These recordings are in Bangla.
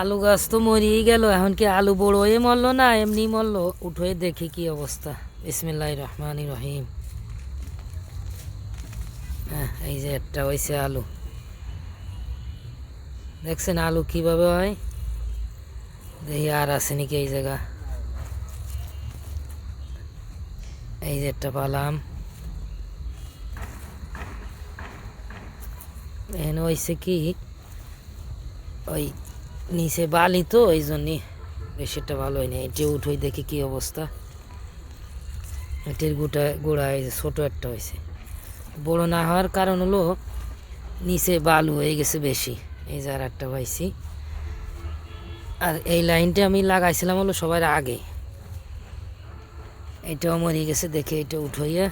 আলু গাছ তো মরিয়েই গেল, এখন কি আলু বড় হয়ে মরলো না? এমনি মরলো। উঠে দেখি কি অবস্থা। বিসমিল্লাহ রহমান রহিম। হ্যাঁ এই যে একটা হয়েছে আলু। দেখছেন আলু কীভাবে হয়? দেখি আর আছে নাকি এই জায়গা। এই যে একটা পালাম। এখানে হয়েছে কি? ওই নিচে বালি তো ওই জন্যে বেশিটা ভালো হয়নি। এটি উঠোই দেখি কি অবস্থা। এটির গোটা গোড়া এই ছোটো একটা হয়েছে। বড় না হওয়ার কারণ হলো নিচে বালু হয়ে গেছে বেশি। এই যে আর একটা পাইছি। আর এই লাইনটা আমি লাগাইছিলাম হলো সবার আগে। এটাও মরে গেছে, দেখে এটা উঠাইয়া।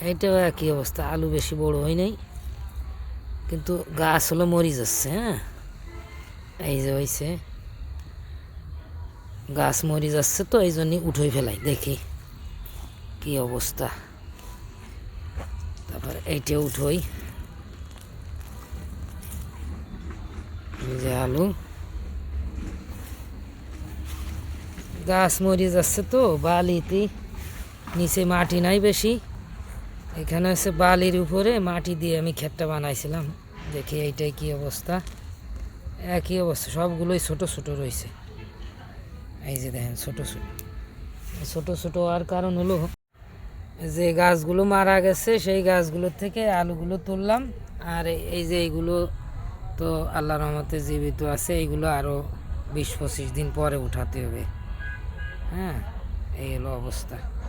এইটাও একই অবস্থা, আলু বেশি বড় হয় নাই। কিন্তু গাছ হলো মরি যাচ্ছে হ্যাঁ। এই যে হয়েছে গাছ মরি যাচ্ছে তো এই জন্যই উঠোই ফেলাই, দেখি কি অবস্থা। তারপর এইটা উঠোই। যে আলু। গাছ মরে যাচ্ছে তো, বালিতে। নিচে মাটি নাই বেশি। এখানে আছে বালির উপরে মাটি দিয়ে আমি ক্ষেতটা বানাইছিলাম। দেখি এইটাই কি অবস্থা। একই অবস্থা, সবগুলোই ছোট ছোট রয়েছে। এই যে দেখেন, ছোট ছোট। ছোট ছোট হওয়ার কারণ হলো যে গাছগুলো মারা গেছে, সেই গাছগুলোর থেকে আলুগুলো তুললাম। আর এই যে এইগুলো তো আল্লাহ রহমতে জীবিত আছে, এইগুলো আরও বিশ পঁচিশ দিন পরে উঠাতে হবে। হ্যাঁ এই হলো অবস্থা।